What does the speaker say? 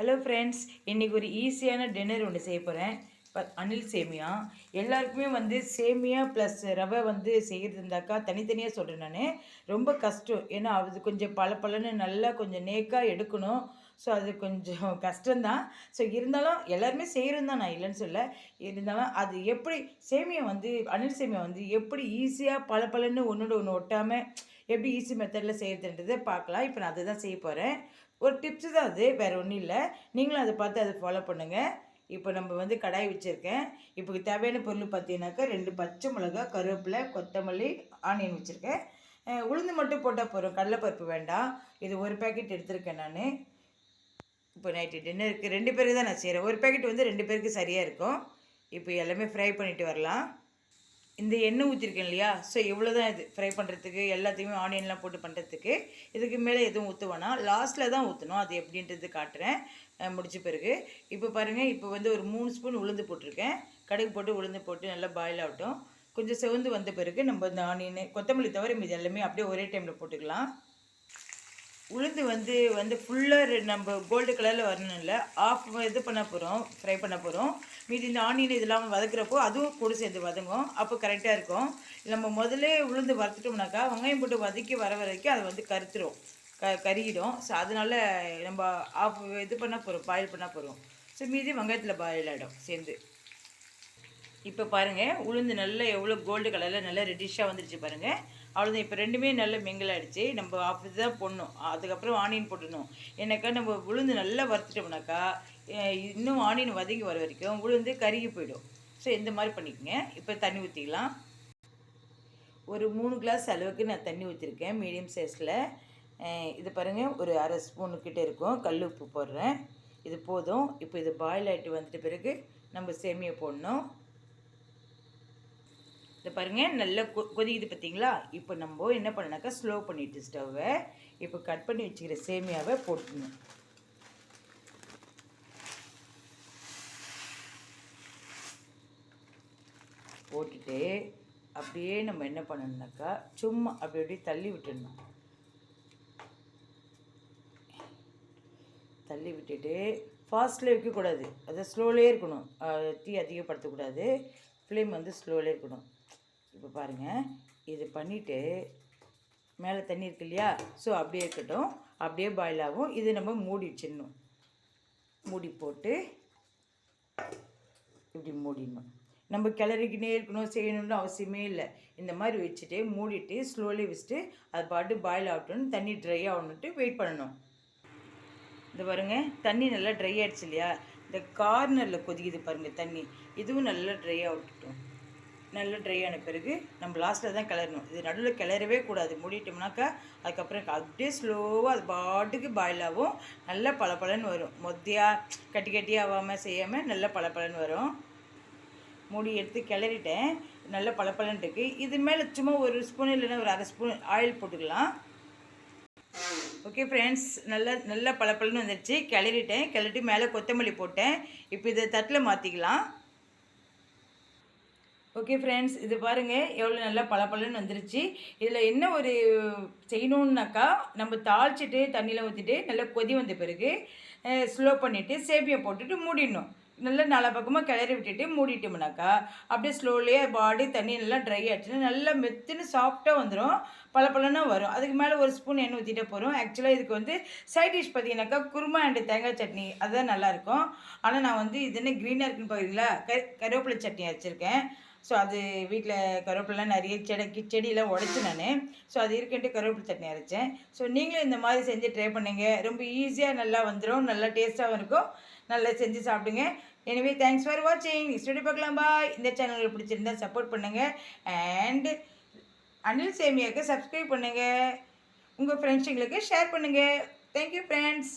Hello friends இன்றைக்கி ஒரு ஈஸியான டின்னர் ஒன்று செய்ய போகிறேன் அனில் சேமியா. எல்லாருக்குமே வந்து சேமியா ப்ளஸ் ரவை வந்து செய்கிறது இருந்தாக்கா தனித்தனியாக சொல்கிறேன் நான். ரொம்ப கஷ்டம். ஏன்னா அது கொஞ்சம் பல பலன்னு நல்லா கொஞ்சம் நேக்காக எடுக்கணும். ஸோ அது கொஞ்சம் கஷ்டம்தான். ஸோ இருந்தாலும் எல்லாருமே செய்கிறது தான் நான் இல்லைன்னு சொல்ல இருந்தாலும் அது எப்படி சேமியா வந்து அனில் சேமியா வந்து எப்படி ஈஸியாக பல பலன்னு ஒன்றோட ஒன்று ஒட்டாமல் எப்படி ஈஸி மெத்தடில் செய்கிறதுன்றதை பார்க்கலாம். இப்போ நான் அதை தான் செய்ய போகிறேன் ஒரு டிப்ஸு தான் அது வேறு ஒன்றும் இல்லை. நீங்களும் அதை பார்த்து அதை ஃபாலோ பண்ணுங்கள் இப்போ நம்ம வந்து கடாய் வச்சுருக்கேன். இப்போ தேவையான பொருள் பார்த்தீங்கன்னாக்கா ரெண்டு பச்சை மிளகா கருவேப்பிலை கொத்தமல்லி ஆனியன் வச்சுருக்கேன். உளுந்து மட்டும் போட்டால் போகிறோம் கடலைப்பருப்பு வேண்டாம். இது ஒரு பேக்கெட் எடுத்திருக்கேன் நான். இப்போ நைட்டு டின்னருக்கு ரெண்டு பேருக்கு தான் நான் செய்கிறேன் ஒரு பேக்கெட் வந்து ரெண்டு பேருக்கு சரியாக இருக்கும். இப்போ எல்லாமே ஃப்ரை பண்ணிவிட்டு வரலாம். இந்த எண்ணெய் ஊற்றிருக்கேன் இல்லையா? ஸோ இவ்வளோ தான் இது. ஃப்ரை பண்ணுறதுக்கு எல்லாத்தையுமே ஆனியன்லாம் போட்டு பண்ணுறதுக்கு இதுக்கு மேலே எதுவும் ஊற்றுவேனா லாஸ்ட்டில் தான் ஊற்றணும் அது எப்படின்றது காட்டுறேன். முடிச்ச பிறகு. இப்போ பாருங்கள் இப்போ வந்து ஒரு மூணு ஸ்பூன் உளுந்து போட்டிருக்கேன். கடுகு போட்டு உளுந்து போட்டு நல்லா பாயில் ஆகட்டும். கொஞ்சம் செவந்து வந்த பிறகு நம்ம இந்த ஆனியன் கொத்தமல்லி தவிர மீது எல்லாமே அப்படியே ஒரே டைமில் போட்டுக்கலாம். உளுந்து வந்து வந்து ஃபுல்லாக நம்ம கோல்டு கலரில் வரணும்ல. ஆஃப் இது பண்ண போகிறோம் ஃப்ரை பண்ண போகிறோம் மீதி இந்த ஆனியன் இதெல்லாம் வதக்குறப்போ அதுவும் கூட சேர்ந்து வதங்கும். அப்போ கரெக்டாக இருக்கும். நம்ம முதல்ல உளுந்து வறுத்துட்டோம்னாக்கா வெங்காயம் போட்டு வதக்கி வர வரைக்கும் அது வந்து கருத்துரும். க கருகிடும். ஸோ அதனால் நம்ம ஆஃப் இது பண்ண போகிறோம் பாயில் பண்ண போகிறோம் ஸோ மீதி வெங்காயத்தில் பாயில் ஆகிடும் சேர்ந்து. இப்போ பாருங்கள் உளுந்து நல்லா எவ்வளோ கோல்டு கலரில் நல்லா ரெட்டிஷாக வந்துடுச்சு பாருங்கள் அவ்வளோதான் இப்போ ரெண்டுமே நல்ல மிங்கில் ஆகிடுச்சு நம்ம அப்படி தான் போடணும். அதுக்கப்புறம் ஆனியன் போட்டுடணும். என்னக்கா நம்ம உளுந்து நல்லா வறுத்துட்டோம்னாக்கா இன்னும் ஆனியன் வதங்கி வர வரைக்கும் உளுந்து கருகி போயிடும். ஸோ இந்த மாதிரி பண்ணிக்கோங்க. இப்போ தண்ணி ஊற்றிக்கலாம் ஒரு மூணு கிளாஸ் அளவுக்கு நான் தண்ணி ஊற்றிருக்கேன் மீடியம் சைஸில் இது பாருங்கள் ஒரு அரை ஸ்பூனுக்கிட்ட இருக்கும். கல் உப்பு போடுறேன். இது போதும். இப்போ இது பாயில் ஆகிட்டு வந்துட்ட பிறகு நம்ம சேமியை போடணும். இதை பாருங்கள் நல்லா கொ கொதிக்குது பார்த்தீங்களா இப்போ நம்ம என்ன பண்ணனாக்கா ஸ்லோ பண்ணிவிட்டு ஸ்டவ்வை இப்போ கட் பண்ணி வச்சுக்கிற சேமியாவை போட்டுக்கணும் போட்டுட்டு அப்படியே நம்ம என்ன பண்ணணுனாக்கா சும்மா அப்படி அப்படியே தள்ளி விட்டுடணும். தள்ளி விட்டுட்டு ஃபாஸ்ட்டில் வைக்கக்கூடாது. அதை ஸ்லோலே இருக்கணும். தீ அதிகப்படுத்தக்கூடாது. ஃப்ளேம் வந்து ஸ்லோலே இருக்கணும். இப்போ பாருங்கள் இது பண்ணிவிட்டு மேலே தண்ணி இருக்கு இல்லையா? ஸோ அப்படியே இருக்கட்டும். அப்படியே பாயில் ஆகும். இது நம்ம மூடி வச்சிடணும். மூடி போட்டு இப்படி மூடிடணும். நம்ம கிளறிக்கினே இருக்கணும் செய்யணும்னு அவசியமே இல்லை. இந்த மாதிரி வச்சுட்டு மூடிட்டு ஸ்லோலி வச்சுட்டு அது பாட்டு பாயில் ஆகட்டும்னு தண்ணி ட்ரை ஆகணுன்ட்டு வெயிட் பண்ணணும். இந்த பாருங்க தண்ணி நல்லா ட்ரை ஆகிடுச்சு இல்லையா? இந்த கார்னரில் கொதிக்குது பாருங்கள் தண்ணி. இதுவும் நல்லா ட்ரை ஆகட்டும். நல்லா ட்ரை ஆன பிறகு நம்ம லாஸ்ட்டில் தான் கிளறணும். இது நடுவில் கிளறவே கூடாது. மூடிட்டோம்னாக்கா அதுக்கப்புறம் அப்படியே ஸ்லோவாக அது பாட்டுக்கு பாயில் ஆகும். நல்லா பளபளன்னு வரும். மொத்தியாக கட்டி கட்டி ஆகாமல் செய்யாமல் நல்லா பளபளன்னு வரும். மூடி எடுத்து கிளறிட்டேன். நல்லா பளபளன்னு இருக்குது இது மேலே சும்மா ஒரு ஸ்பூன் இல்லைன்னா ஒரு அரை ஸ்பூன் ஆயில் போட்டுக்கலாம். ஓகே ஃப்ரெண்ட்ஸ் நல்லா நல்லா பளபளன்னு வந்துடுச்சு கிளறிட்டேன். கிளறிட்டு மேலே கொத்தமல்லி போட்டேன். இப்போ இதை தட்டில் மாற்றிக்கலாம் ஓகே ஃப்ரெண்ட்ஸ் இது பாருங்கள் எவ்வளோ நல்லா பளபளன்னு வந்துருச்சு. இதில் என்ன ஒரு செய்யணுன்னாக்கா நம்ம தாளிச்சிட்டு தண்ணியில் ஊற்றிட்டு நல்லா கொதி வந்த பிறகு ஸ்லோ பண்ணிவிட்டு சேப்பியை போட்டுட்டு மூடிடணும். நல்லா நல்ல பக்கமாக கிளறி விட்டுட்டு மூடிட்டோம்னாக்கா அப்படியே ஸ்லோலியாக பாடி தண்ணி நல்லா ட்ரை ஆகிடுச்சுன்னா நல்லா மெத்துன்னு சாஃப்டாக வந்துடும் பல பழனா வரும். அதுக்கு மேலே ஒரு ஸ்பூன் எண்ணெய் ஊற்றிட்டே போகிறோம் ஆக்சுவலாக இதுக்கு வந்து சைட் டிஷ் பார்த்தீங்கன்னாக்கா குருமா அண்டு தேங்காய் சட்னி அதுதான் நல்லாயிருக்கும் ஆனால் நான் வந்து இது என்ன க்ரீனாக இருக்குன்னு பார்க்குறீங்களா கரு கருவேப்பிலை சட்னி அரைச்சிருக்கேன். ஸோ அது வீட்டில் கருவேப்பிலாம் நிறைய செடி செடியெல்லாம் உடச்சி நான். ஸோ அது இருக்குன்ட்டு கருவேப்பிலை சட்னி அரைச்சேன். ஸோ நீங்களும் இந்த மாதிரி செஞ்சு ட்ரை பண்ணுங்கள் ரொம்ப ஈஸியாக நல்லா வந்துடும் நல்லா டேஸ்ட்டாகவும் இருக்கும். நல்லா செஞ்சு சாப்பிடுங்க. எனவே தேங்க்ஸ் ஃபார் வாட்சிங் ஸ்டடி பார்க்கலாம். பாய் இந்த சேனல் பிடிச்சிருந்தா சப்போர்ட் பண்ணுங்கள் அண்டு அனில் சேமியாவுக்கு சப்ஸ்கிரைப் பண்ணுங்கள் உங்கள் ஃப்ரெண்ட்ஸுங்களுக்கு ஷேர் பண்ணுங்கள் தேங்க்யூ ஃப்ரெண்ட்ஸ்